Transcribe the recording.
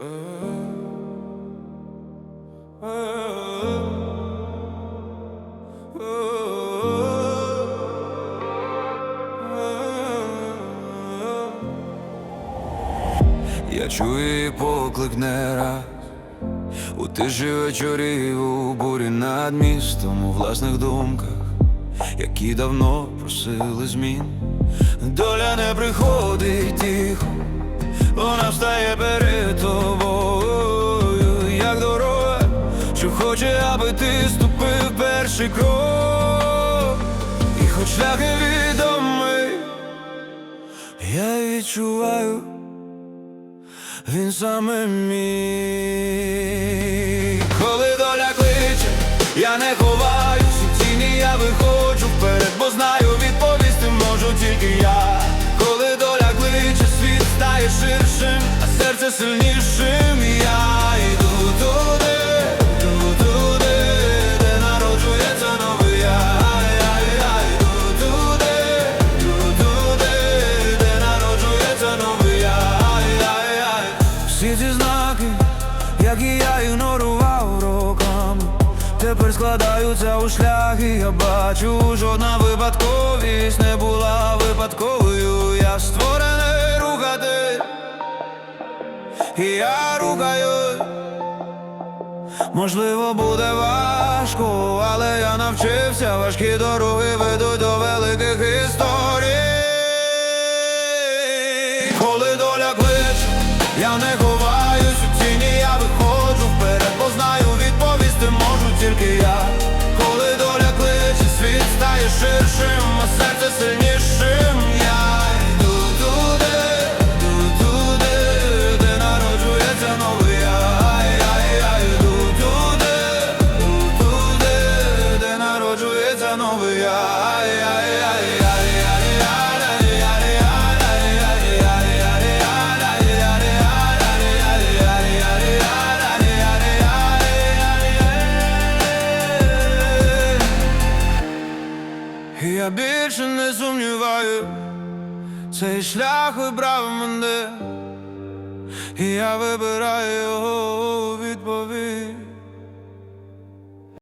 Я чую її поклик не раз У тиші вечорів у бурі над містом у власних думках, які давно просили змін. Доля не приходить тихо, вона встає перед хоче, аби ти ступив перший крок, і хоч шлях невідомий, я відчуваю. Він саме мій Коли доля кличе, я не ховаюсь у тіні, я виходжу вперед, бо знаю, відповісти можу тільки я. Коли доля кличе, світ стає ширшим, а серце сильнішим. Тепер складаються у шлях, і я бачу, жодна випадковість не була випадковою. Я створений рухати, і я рухаюсь. Можливо, буде важко, але я навчився, важкі дороги ведуть до великих історій. Коли доля кличе, я не ховаюсь ширшим, а серце сильнішим. Я йду туди, йду туди, де народжується новий я. Я, я йду туди, йду туди, де народжується новий я. Я більше не сумніваю, цей шлях вибрав мене, і я вибираю його